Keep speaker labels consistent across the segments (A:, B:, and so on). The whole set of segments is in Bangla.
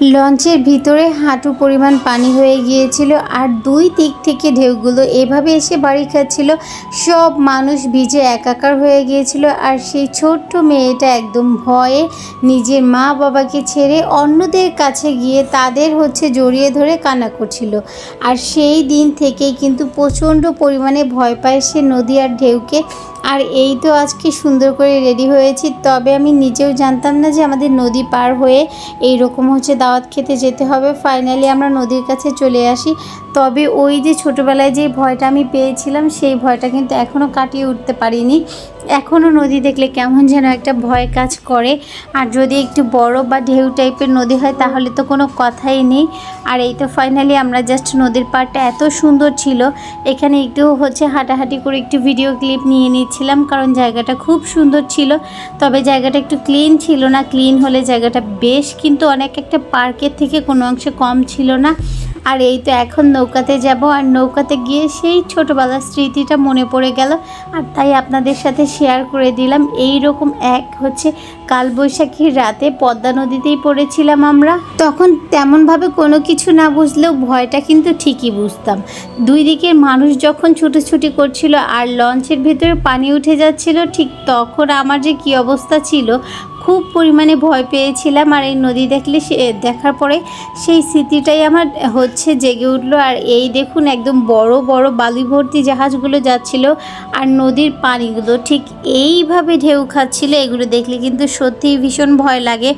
A: লঞ্চের ভিতরে হাঁটু পরিমাণ পানি হয়ে গিয়েছিল আর দুই দিক থেকে ঢেউগুলো এভাবে এসে বাড়ি খাচ্ছিল। সব মানুষ ভিজে একাকার হয়ে গিয়েছিল আর সেই ছোট্ট মেয়েটা একদম ভয়ে নিজের মা বাবাকে ছেড়ে অন্যদের কাছে গিয়ে তাদের হচ্ছে জড়িয়ে ধরে কান্না করছিল। আর সেই দিন থেকেই কিন্তু প্রচণ্ড পরিমাণে ভয় পায় সে নদী আর ঢেউকে। আর এই তো আজকে সুন্দর করে রেডি হয়েছি। তবে আমি নিজেও জানতাম না যে আমাদের নদী পার হয়ে এই রকম হচ্ছে দাওয়াত খেতে যেতে হবে। ফাইনালি আমরা নদীর কাছে চলে আসি। তবে ওই যে ছোটোবেলায় যে ভয়টা আমি পেয়েছিলাম, সেই ভয়টা কিন্তু এখনও কাটিয়ে উঠতে পারিনি। এখনও নদী দেখলে কেমন যেন একটা ভয় কাজ করে। আর যদি একটু বড় বা ঢেউ টাইপের নদী হয়, তাহলে তো কোনো কথাই নেই। আর এই তো ফাইনালি আমরা জাস্ট নদীর পাড়টা এত সুন্দর ছিল। এখানে একটু হচ্ছে হাঁটাহাঁটি করে একটু ভিডিও ক্লিপ নিয়ে নিচ্ছিলাম, কারণ জায়গাটা খুব সুন্দর ছিল। তবে জায়গাটা একটু ক্লিন ছিল না। ক্লিন হলে জায়গাটা বেশ, কিন্তু অনেক একটা পার্কের থেকে কোনো অংশে কম ছিল না। আর এই তো এখন নৌকাতে যাব, আর নৌকাতে গিয়ে সেই ছোটোবেলার স্মৃতিটা মনে পড়ে গেল। আর তাই আপনাদের সাথে শেয়ার করে দিলাম। এই রকম এক হচ্ছে কালবৈশাখীর রাতে পদ্মা নদীতেই পড়েছিলাম আমরা। তখন তেমনভাবে কোনো কিছু না বুঝলেও ভয়টা কিন্তু ঠিকই বুঝতাম। দুই দিকের মানুষ যখন ছুটোছুটি করছিল আর লঞ্চের ভেতরে পানি উঠে যাচ্ছিল, ঠিক তখন আমার যে কী অবস্থা ছিল খুব পরিমাণে ভয় পেয়েছিলাম আর এই নদী দেখলে সে দেখার পরে সেই স্মৃতিটাই আমার হচ্ছে জেগে উঠল। আর এই দেখুন একদম বড় বড় বালি ভর্তি জাহাজগুলো যাচ্ছিল আর নদীর পানিগুলো ঠিক এইভাবে ঢেউ খাচ্ছিল, এগুলো দেখলে কিন্তু সত্যিই ভীষণ ভয় লাগে।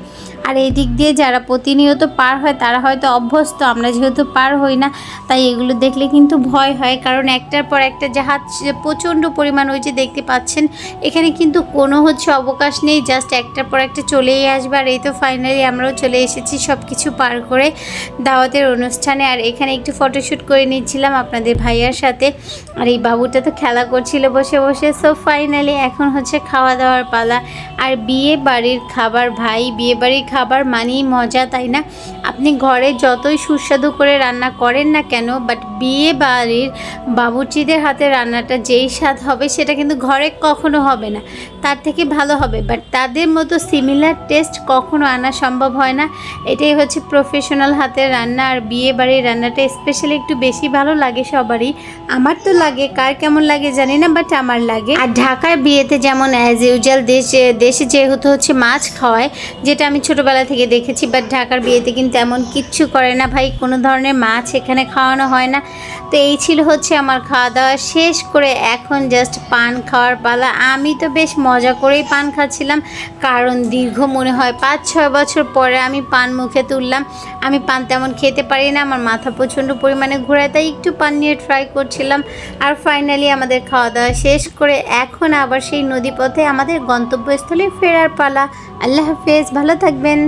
A: আর এই দিক দিয়ে যারা প্রতিনিয়ত পার হয়, তারা হয়তো অভ্যস্ত। আমরা যেহেতু পার হই না, তাই এগুলো দেখলে কিন্তু ভয় হয়। কারণ একটার পর একটা জাহাজ, প্রচণ্ড পরিমাণ ওই যে দেখতে পাচ্ছেন, এখানে কিন্তু কোনো হচ্ছে অবকাশ নেই। জাস্ট একটার পর একটা চলেই আসবে। আর এই তো ফাইনালি আমরাও চলে এসেছি সব কিছু পার করে দাওয়াতের অনুষ্ঠানে। আর এখানে একটু ফটোশ্যুট করে নিচ্ছিলাম আপনাদের ভাইয়ার সাথে। আর এই বাবুটা তো খেলা করছিল বসে বসে। সো ফাইনালি এখন হচ্ছে খাওয়া দাওয়ার পালা। আর বিয়ে বাড়ির খাবার, ভাই বিয়ে বাড়ির খাবার মানেই মজা, তাই না? আপনি ঘরে যতই সুস্বাদু করে রান্না করেন না কেন বাট বিয়ে বাড়ির বাবুর্চিদের হাতে রান্নাটা যেই স্বাদ হবে সেটা কিন্তু ঘরে কখনো হবে না। তার থেকে ভালো হবে। বাট তাদের মতো সিমিলার টেস্ট কখনো আনা সম্ভব হয় না। এটাই হচ্ছে প্রফেশনাল হাতের রান্না আর বিয়ে বাড়ির রান্নাটা স্পেশালি একটু বেশি ভালো লাগে সবারই। আমার তো লাগে, কার কেমন লাগে জানি না বাট আমার লাগে। আর ঢাকার বিয়েতে যেমন অ্যাজ ইউজুয়াল দেশে দেশে যেহেতু হচ্ছে মাছ খাওয়ায়, যেটা আমি ছোটোবেলা থেকে দেখেছি বাট ঢাকার বিয়েতে কিন্তু এমন কিচ্ছু করে না ভাই। কোনো ধরনের মাছ এখানে খাওয়ানো হয় না। তো এই ছিল হচ্ছে আমার খাওয়া দাওয়া। শেষ করে এখন জাস্ট পান খাওয়ার পালা। আমি তো বেশ মজা করেই পান খাচ্ছিলাম, কারণ দীর্ঘ মনে হয় পাঁচ ছয় বছর পরে আমি পান মুখে তুললাম। আমি পান তেমন খেতে পারি না, আমার মাথা প্রচণ্ড পরিমাণে ঘোরায়, তাই একটু পান নিয়ে ট্রাই করছিলাম। আর ফাইনালি আমাদের খাওয়া দাওয়া শেষ করে এখন আবার সেই নদীপথে আমাদের গন্তব্যস্থলে ফেরার পালা। আল্লাহ হাফেজ, ভালো থাকবেন।